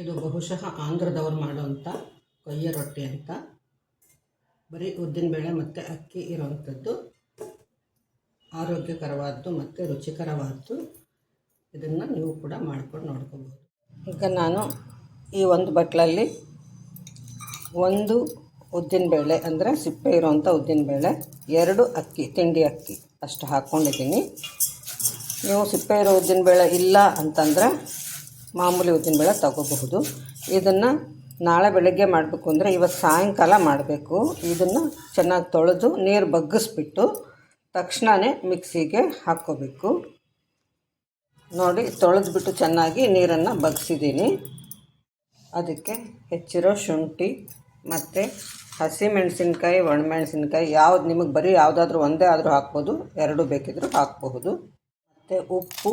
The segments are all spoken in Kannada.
ಇದು ಬಹುಶಃ ಆಂಧ್ರದವ್ರು ಮಾಡುವಂಥ ಕೊಯ್ಯ ರೊಟ್ಟಿ ಅಂತ. ಬರೀ ಉದ್ದಿನಬೇಳೆ ಮತ್ತು ಅಕ್ಕಿ ಇರುವಂಥದ್ದು ಆರೋಗ್ಯಕರವಾದ್ದು ಮತ್ತು ರುಚಿಕರವಾದ್ದು. ಇದನ್ನು ನೀವು ಕೂಡ ಮಾಡ್ಕೊಂಡು ನೋಡ್ಕೋಬೋದು. ಈಗ ನಾನು ಈ ಒಂದು ಬಟ್ಲಲ್ಲಿ ಒಂದು ಉದ್ದಿನಬೇಳೆ ಅಂದರೆ ಸಿಪ್ಪೆ ಇರೋವಂಥ ಉದ್ದಿನಬೇಳೆ ಎರಡು ಅಕ್ಕಿ, ತಿಂಡಿ ಅಕ್ಕಿ ಅಷ್ಟು ಹಾಕ್ಕೊಂಡಿದ್ದೀನಿ ನೀವು ಸಿಪ್ಪೆ ಇರೋ ಉದ್ದಿನಬೇಳೆ ಇಲ್ಲ ಅಂತಂದರೆ ಮಾಮೂಲಿ ಉದ್ದಿನ ಬೇಳೆ ತಗೋಬಹುದು. ಇದನ್ನು ನಾಳೆ ಬೆಳಗ್ಗೆ ಮಾಡಬೇಕು ಅಂದರೆ ಇವತ್ತು ಸಾಯಂಕಾಲ ಮಾಡಬೇಕು. ಇದನ್ನು ಚೆನ್ನಾಗಿ ತೊಳೆದು ನೀರು ಬಗ್ಗಿಸ್ಬಿಟ್ಟು ತಕ್ಷಣವೇ ಮಿಕ್ಸಿಗೆ ಹಾಕ್ಕೋಬೇಕು ನೋಡಿ, ತೊಳೆದ್ಬಿಟ್ಟು ಚೆನ್ನಾಗಿ ನೀರನ್ನು ಬಗ್ಸಿದ್ದೀನಿ. ಅದಕ್ಕೆ ಹೆಚ್ಚಿರೋ ಶುಂಠಿ ಮತ್ತು ಹಸಿಮೆಣಸಿನ್ಕಾಯಿ, ಒಣಮೆಣಸಿನ್ಕಾಯಿ ಯಾವ್ದು ನಿಮಗೆ ಬರೀ ಯಾವುದಾದ್ರೂ ಒಂದೇ ಆದರೂ ಹಾಕ್ಬೋದು. ಎರಡು ಬೇಕಿದ್ರೂ ಹಾಕಬಹುದು. ಮತ್ತು ಉಪ್ಪು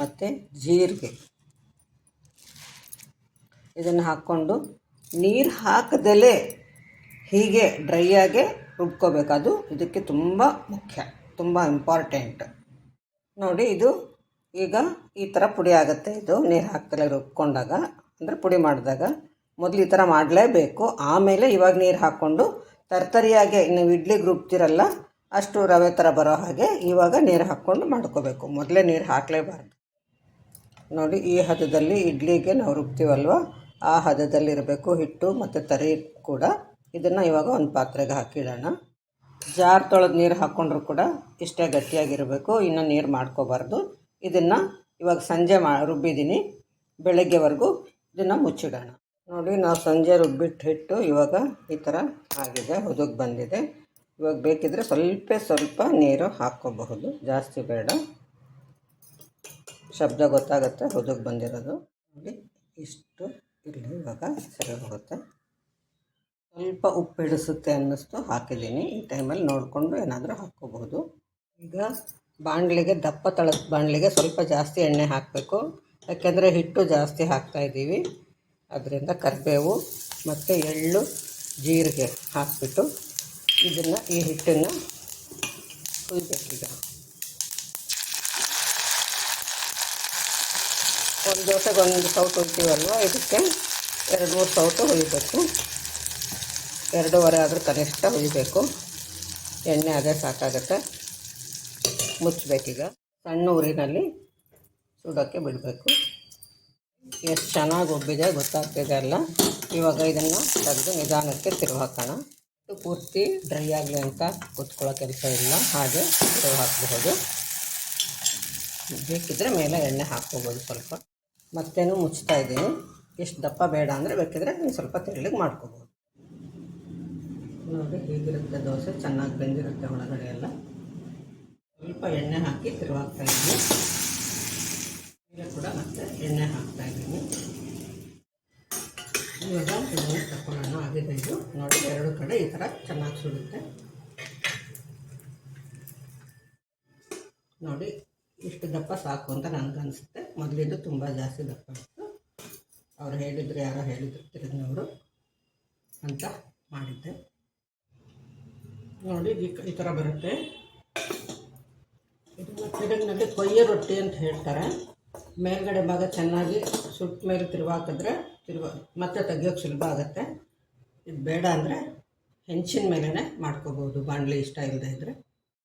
ಮತ್ತು ಜೀರಿಗೆ. ಇದನ್ನು ಹಾಕ್ಕೊಂಡು ನೀರು ಹಾಕದಲೇ ಹೀಗೆ ಡ್ರೈಯಾಗೆ ರುಬ್ಕೋಬೇಕು. ಅದು ಇದಕ್ಕೆ ತುಂಬ ಮುಖ್ಯ, ತುಂಬ ಇಂಪಾರ್ಟೆಂಟ್. ನೋಡಿ, ಇದು ಈಗ ಈ ಥರ ಪುಡಿ ಆಗುತ್ತೆ. ಇದು ನೀರು ಹಾಕ್ತಲೇ ರುಬ್ಕೊಂಡಾಗ, ಅಂದರೆ ಪುಡಿ ಮಾಡಿದಾಗ ಮೊದಲು ಈ ಥರ ಮಾಡಲೇಬೇಕು. ಆಮೇಲೆ ಇವಾಗ ನೀರು ಹಾಕ್ಕೊಂಡು ತರ್ತರಿಯಾಗೆ ನೀವು ಇಡ್ಲಿಗೆ ರುಬ್ತಿರಲ್ಲ, ಅಷ್ಟು ರವೆ ಥರ ಬರೋ ಹಾಗೆ ಇವಾಗ ನೀರು ಹಾಕ್ಕೊಂಡು ಮಾಡ್ಕೋಬೇಕು. ಮೊದಲೇ ನೀರು ಹಾಕಲೇಬಾರ್ದು. ನೋಡಿ, ಈ ಹದದಲ್ಲಿ ಇಡ್ಲಿಗೆ ನಾವು ರುಬ್ತೀವಲ್ವ? ಆ ಹದದಲ್ಲಿರಬೇಕು. ಹಿಟ್ಟು ಮತ್ತು ತರಿ ಕೂಡ. ಇದನ್ನು ಇವಾಗ ಒಂದು ಪಾತ್ರೆಗೆ ಹಾಕಿಡೋಣ. ಜಾರ್ ತೊಳೆದು ನೀರು ಹಾಕ್ಕೊಂಡ್ರು ಕೂಡ ಇಷ್ಟೇ ಗಟ್ಟಿಯಾಗಿರಬೇಕು. ಇನ್ನು ನೀರು ಮಾಡ್ಕೋಬಾರ್ದು. ಇದನ್ನು ಇವಾಗ ಸಂಜೆ ಮಾ ರುಬ್ಬಿದ್ದೀನಿ ಬೆಳಗ್ಗೆವರೆಗೂ ಇದನ್ನು ಮುಚ್ಚಿಡೋಣ. ನೋಡಿ, ನಾವು ಸಂಜೆ ರುಬ್ಬಿಟ್ಟು ಹಿಟ್ಟು ಇವಾಗ ಈ ಥರ ಆಗಿದೆ, ಹುದುಗ್ ಬಂದಿದೆ. ಇವಾಗ ಬೇಕಿದ್ರೆ ಸ್ವಲ್ಪ ಸ್ವಲ್ಪ ನೀರು ಹಾಕ್ಕೋಬಹುದು. ಜಾಸ್ತಿ ಬೇಡ. ಶಬ್ದ ಗೊತ್ತಾಗುತ್ತೆ, ಹುದುಗ್ ಬಂದಿರೋದು. ನೋಡಿ, ಇಷ್ಟು. ಇರಲಿ ಇವಾಗ ಸರಿ ಹೋಗುತ್ತೆ. ಸ್ವಲ್ಪ ಉಪ್ಪು ಹಿಡಿಸುತ್ತೆ ಅನ್ನಿಸ್ತು, ಹಾಕಿದ್ದೀನಿ. ಈ ಟೈಮಲ್ಲಿ ನೋಡಿಕೊಂಡು ಏನಾದರೂ ಹಾಕ್ಕೋಬಹುದು ಈಗ ಬಾಣಲೆಗೆ, ದಪ್ಪ ತಳದ ಬಾಣಲೆಗೆ ಸ್ವಲ್ಪ ಜಾಸ್ತಿ ಎಣ್ಣೆ ಹಾಕಬೇಕು. ಯಾಕೆಂದರೆ ಹಿಟ್ಟು ಜಾಸ್ತಿ ಹಾಕ್ತಾಯಿದ್ದೀವಿ ಅದರಿಂದ ಕರಿಬೇವು ಮತ್ತು ಎಳ್ಳು, ಜೀರಿಗೆ ಹಾಕಿಬಿಟ್ಟು ಇದನ್ನು ಈ ಹಿಟ್ಟನ್ನು ಹುಯ್ಬೇಕೀಗ ಒಂದು ದೋಸೆಗೆ ಒಂದು ಸೌಟು ಹೊಯ್ತೀವಲ್ವ? ಇದಕ್ಕೆ ಎರಡು ಮೂರು ಸೌಟು ಹೊಯ್ಬೇಕು. ಎರಡೂವರೆ ಆದರೂ ಕನಿಷ್ಠ ಹೊಯ್ಬೇಕು. ಎಣ್ಣೆ ಅದೇ ಸಾಕಾಗುತ್ತೆ. ಮುಚ್ಚಬೇಕೀಗ ಸಣ್ಣ ಊರಿನಲ್ಲಿ ಸುಡೋಕ್ಕೆ ಬಿಡಬೇಕು. ಎಷ್ಟು ಚೆನ್ನಾಗಿ ಒಬ್ಬಿದೆ ಗೊತ್ತಾಗ್ತಿದೆ ಅಲ್ಲ? ಇವಾಗ ಇದನ್ನು ತೆಗೆದು ನಿಧಾನಕ್ಕೆ ತಿರುವು ಹಾಕೋಣ. ಪೂರ್ತಿ ಡ್ರೈ ಆಗಲಿ ಅಂತ ಕುತ್ಕೊಳ್ಳೋ ಕೆಲಸ ಇಲ್ಲ. ಹಾಗೆ ತಿರುವು ಹಾಕಬಹುದು. ಬೇಕಿದ್ರೆ ಮೇಲೆ ಎಣ್ಣೆ ಹಾಕ್ಕೋಬೋದು ಸ್ವಲ್ಪ. ಮತ್ತೇನು ಮುಚ್ತಾ ಇದ್ದೀನಿ. ಎಷ್ಟು ದಪ್ಪ ಬೇಡ ಅಂದರೆ ಬೇಕಿದ್ರೆ ನೀವು ಸ್ವಲ್ಪ ತೆಳ್ಳಗೆ ಮಾಡ್ಕೋಬೋದು. ನೋಡಿ, ಹೀಗಿರುತ್ತೆ ದೋಸೆ? ಚೆನ್ನಾಗಿ ಬೆಂದಿರುತ್ತೆ ಒಳಗಡೆ ಎಲ್ಲ. ಸ್ವಲ್ಪ ಎಣ್ಣೆ ಹಾಕಿ ತಿರುವಾಗ್ತಾ ಇದ್ದೀನಿ. ಮೇಲೆ ಕೂಡ ಮತ್ತೆ ಎಣ್ಣೆ ಹಾಕ್ತಾ ಇದ್ದೀನಿ. ಇವಾಗ ಎಣ್ಣೆ ಆಗಿದೆ ಇದು. ನೋಡಿ, ಎರಡು ಕಡೆ ಈ ಥರ ಚೆನ್ನಾಗಿ ಸುಡುತ್ತೆ. ನೋಡಿ ಇಷ್ಟು ದಪ್ಪ ಸಾಕು ಅಂತ ನನಗನ್ಸುತ್ತೆ. ಮೊದಲಿದ್ದು ತುಂಬ ಜಾಸ್ತಿ ದಪ್ಪ ಇತ್ತು ಅವ್ರು ಹೇಳಿದ್ರು, ಯಾರೋ ಹೇಳಿದ್ರು, ತಿರುಗಿನವರು ಅಂತ ಮಾಡಿದ್ದೆ. ನೋಡಿ, ಈ ಈ ಥರ ಬರುತ್ತೆ. ಇದನ್ನು ತಿರುಗಿನಲ್ಲಿ ಕೊಯ್ಯ ರೊಟ್ಟಿ ಅಂತ ಹೇಳ್ತಾರೆ. ಮೇಲ್ಗಡೆ ಭಾಗ ಚೆನ್ನಾಗಿ ಸುಟ್ಟ ಮೇಲೆ ತಿರುವಾಕಿದ್ರೆ ತಿರುವ ಮತ್ತೆ ತೆಗಿಯೋಕೆ ಸುಲಭ ಆಗುತ್ತೆ. ಇದು ಬೇಡ ಅಂದರೆ ಹೆಂಚಿನ ಮೇಲೇ ಮಾಡ್ಕೋಬೋದು. ಬಾಣಲಿ ಇಷ್ಟ ಇಲ್ಲದೆ ಇದ್ದರೆ